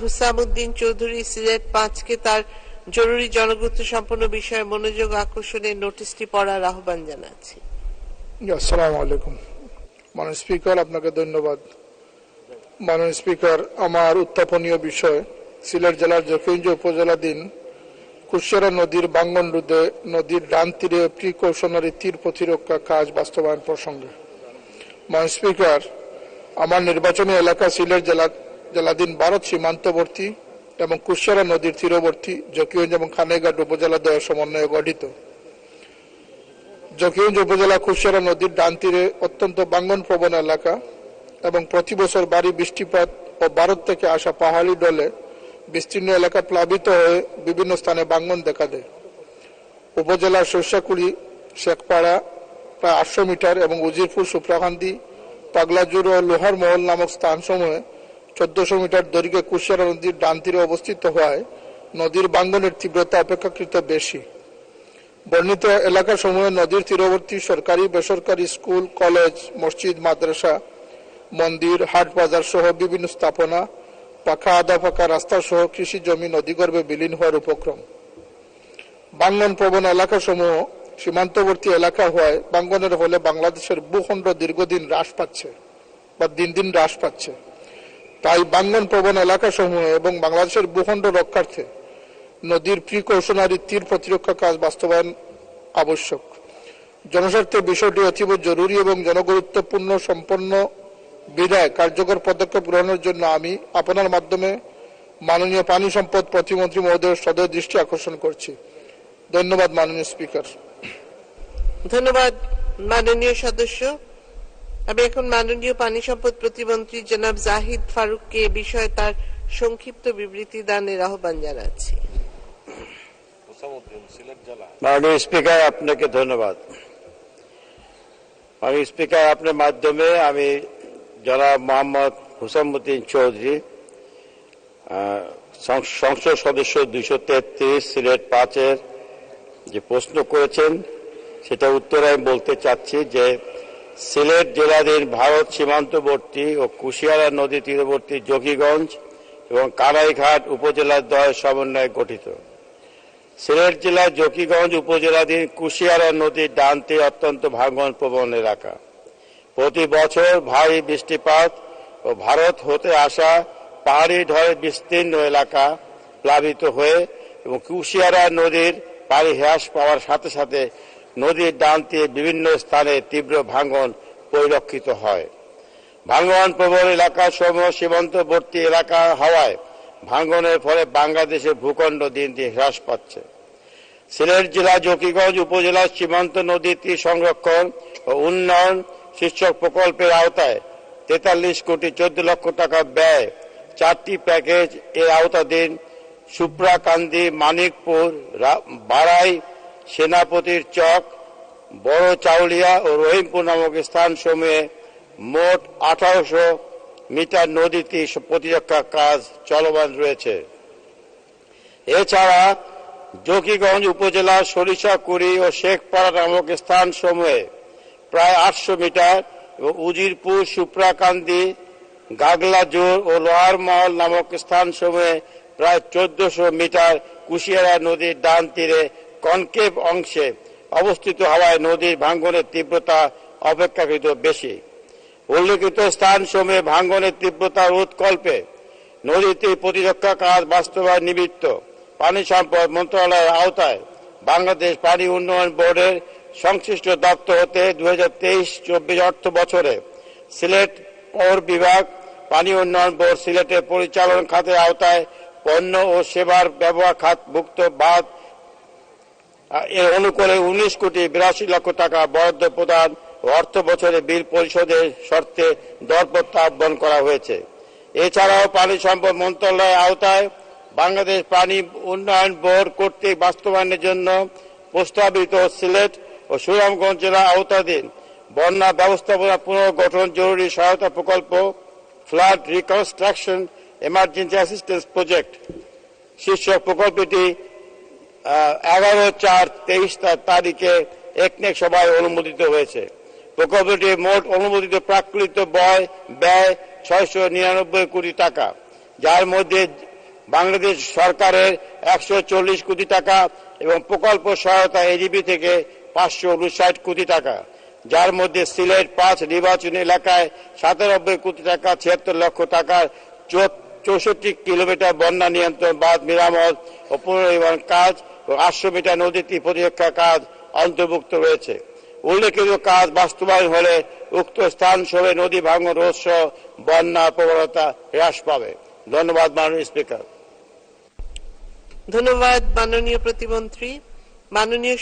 হুসামুদ্দিন চৌধুরী সিলেট পাঁচকে তার জরুরি জনগুরুত্ব সম্পন্ন বিষয়ে মনোযোগ আকর্ষণের নোটিশটি পড়ার আহ্বান জানাচ্ছি। আসসালামু আলাইকুম। মাননীয় স্পিকার, আপনাকে ধন্যবাদ। মাননীয় স্পিকার, আমার উত্থাপনীয় বিষয়, সিলেট জেলার জকিগঞ্জ উপজেলাধীন কুশিয়ারা নদীর বাঙ্গন রোধে নদীর ডান তীরে প্রিকৌশনারি তীর প্রতিরক্ষা কাজ বাস্তবায়ন প্রসঙ্গে। মাননীয় স্পিকার, আমার নির্বাচনী এলাকা সিলেট জেলা জেলাধীন ভারত সীমান্তবর্তী এবং কুশিয়ারা নদীর তীরবর্তী জকিগঞ্জ এবং খানেঘাট উপজেলা দ্বয়ের সমন্বয়ে গঠিত। জকিগঞ্জ উপজেলা কুশিয়ারা নদীর ডান তীরে অত্যন্ত বাঙ্গন প্রবণ এলাকা এবং প্রতি বছর ভারী বৃষ্টিপাত ও ভারত থেকে আসা পাহাড়ি ডলে বিস্তীর্ণ এলাকা প্লাবিত হয়ে বিভিন্ন স্থানে বাঙ্গন দেখা দেয়। উপজেলার শস্যাকুড়ি শেখপাড়া প্রায় আটশো মিটার এবং উজিরপুর সুপ্রাকান্দি পাগলাজুর ও লোহার মহল নামক স্থানসমূহে চোদ্দশো মিটার দৈর্ঘ্যে কুশিয়ারা নদীর ডান তীরে অবস্থিত হওয়ায় নদীর বাঙ্গনের তীব্রতা অপেক্ষাকৃত বেশি। বর্ণিত এলাকা সমূহে নদীর তীরবর্তী সরকারি, বেসরকারি স্কুল, কলেজ, মসজিদ, মাদ্রাসা, মন্দির, হাট বাজার সহ বিভিন্ন স্থাপনা পাকা আধা পাকা রাস্তা সহ কৃষি জমি নদীগর্ভে বিলীন হওয়ার উপক্রম। বাঙ্গন প্রবণ এলাকা সমূহ সীমান্তবর্তী এলাকা হওয়ায় বাঙ্গনের ফলে বাংলাদেশের ভূখণ্ড দীর্ঘদিন হ্রাস পাচ্ছে বা দিন দিন হ্রাস পাচ্ছে। তাই বাঙ্গন প্রবণ এলাকা সমূহে এবং বাংলাদেশের ভূখণ্ড রক্ষার্থে নদীর প্রিকৌশনারি তীর প্রতিরক্ষা কাজ বাস্তবায়ন আবশ্যক। জনস্বার্থে বিষয়টি অতীব জরুরি এবং জনগুরুত্বপূর্ণ, সম্পন্ন বিধায় কার্যকর পদক্ষেপ গ্রহণের জন্য আমি আপনার মাধ্যমে মাননীয় পানি সম্পদ প্রতিমন্ত্রী মহোদয়ের সদয় দৃষ্টি আকর্ষণ করছি। ধন্যবাদ মাননীয় স্পিকার। ধন্যবাদ মাননীয় সদস্য। আমি এখন মাননীয় পানি সম্পদ প্রতিমন্ত্রী জনাব জাহিদ ফারুককে এ বিষয়ে তার সংক্ষিপ্ত বিবৃতি দানের আহ্বান জানাচ্ছি। মাননীয় স্পিকার আপনাকে ধন্যবাদ। মাননীয় স্পিকার আপনার মাধ্যমে আমি জনাব মোহাম্মদ হুসামুদ্দিন চৌধুরী আহ, সং- সংসদ সদস্য দুইশো তেত্রিশ সিলেট পাঁচের যে প্রশ্ন করেছেন সেটা উত্তরে আমি বলতে চাচ্ছি যে সিলেট জেলাধীন ভারত সীমান্তবর্তী ও কুশিয়ারা নদী তীরবর্তী যোগীগঞ্জ এবং কারাইঘাট উপজেলার দ্বয় সমন্বয়ে গঠিত। সিলেট জেলার জকিগঞ্জ উপজেলাধীন কুশিয়ারা নদীর ডান তীরে অত্যন্ত ভাঙ্গন প্রবণ এলাকা। প্রতি বছর ভারী বৃষ্টিপাত ও ভারত হতে আসা পাহাড়ি ঢলে বিস্তীর্ণ এলাকা প্লাবিত হয়ে এবং কুশিয়ারা নদীর পানি হ্রাস পাওয়ার সাথে সাথে নদীর ডান তীরে বিভিন্ন স্থানে তীব্র ভাঙ্গন পরিলক্ষিত হয়। ভাঙ্গন প্রবল এলাকা সমূহ সীমান্তবর্তী এলাকা হওয়ায় ভাঙ্গনের ফলে বাংলাদেশের ভূখণ্ড দিন দিন হ্রাস পাচ্ছে। সিলেট জেলা জকিগঞ্জ উপজেলার সীমান্ত নদী তীর সংরক্ষণ ও উন্নয়ন শীর্ষক প্রকল্পের আওতায় তেতাল্লিশ কোটি চোদ্দ লক্ষ টাকা ব্যয় চারটি প্যাকেজ এর আওতাধীন সুপ্রাকান্দি, মানিকপুর বাড়াই সেনাপতির চক, বড় চাউলিয়া ও রহিমপুর নামক স্থান সমূহে মোট আঠারোশো মিটার নদীতে প্রতিরক্ষা কাজ চলমান রয়েছে। এছাড়া জকিগঞ্জ উপজেলার সরিষাকুড়ি ও শেখপাড়া নামক স্থান সমূহে প্রায় আটশো মিটার এবং উজিরপুর, সুপ্রাকান্দি, গাগলাজোর ও লোহার মহল নামক স্থান সমূহে প্রায় চোদ্দশো মিটার কুশিয়ারা নদীর ডান তীরে কনকেভ অংশে অবস্থিত হওয়ায় নদীর ভাঙ্গনের তীব্রতা অপেক্ষাকৃত বেশি। উল্লেখিত স্থান সমূহে ভাঙ্গনের তীব্রতা রোধকল্পে নদীতে প্রতিরক্ষা কাজ বাস্তবায়ন নিমিত্ত পানি সম্পদ মন্ত্রণালয়ের আওতায় বাংলাদেশ পানি উন্নয়ন বোর্ডের সংশ্লিষ্ট দপ্তর হতে দু হাজার তেইশ চব্বিশ অর্থ বছরে সিলেট পৌর বিভাগ পানি উন্নয়ন বোর্ড সিলেটের পরিচালন খাতের আওতায় পণ্য ও সেবার ব্যবহার খাতভুক্ত বাদ এর অনুকূলে উনিশ কোটি বিরাশি লক্ষ টাকা বরাদ্দ প্রদান অর্থ বছরে বিল পরিশোধের শর্তে দরপত্র আহ্বান করা হয়েছে। এছাড়াও পানি সম্পদ মন্ত্রণালয়ের আওতায় বাংলাদেশ পানি উন্নয়ন বোর্ড কর্তৃক বাস্তবায়নের জন্য প্রস্তাবিত সিলেট ও সুনামগঞ্জ জেলা আওতাধীন বন্যা ব্যবস্থাপনা পুনর্গঠন জরুরি সহায়তা প্রকল্প flood reconstruction emergency assistance project. শীর্ষক প্রকল্পটি এগারো চার তেইশ তারিখে একনেক সভায় অনুমোদিত হয়েছে। প্রকল্পটি মোট অনুমোদিত প্রাকৃত ব্যয় ব্যয় ছয়শো নিরানব্বই কোটি টাকা, যার মধ্যে বাংলাদেশ সরকারের একশো চল্লিশ কোটি টাকা এবং প্রকল্প সহায়তা এডিবি থেকে পাঁচশো উনষাট কোটি টাকা, যার মধ্যে সিলেট পাঁচ নির্বাচনী এলাকায় সাতানব্বই কোটি টাকা, ছিয়াত্তর লক্ষ টাকার চৌষট্টি কিলোমিটার বন্যা নিয়ন্ত্রণ বাঁধ, মেরামত ও পুনর্নির্মাণ কাজ মিটার নদীটি প্রতিরক্ষা কাজ অন্তর্ভুক্ত রয়েছে। উল্লেখিত কাজ বাস্তবায়ন হলে উক্ত স্থান সহ নদী ভাঙন রোধ বন্যা প্রবণতা হ্রাস পাবে। ধন্যবাদ, মাননীয় স্পিকার। ধন্যবাদ, মাননীয় প্রতিমন্ত্রী। মাননীয়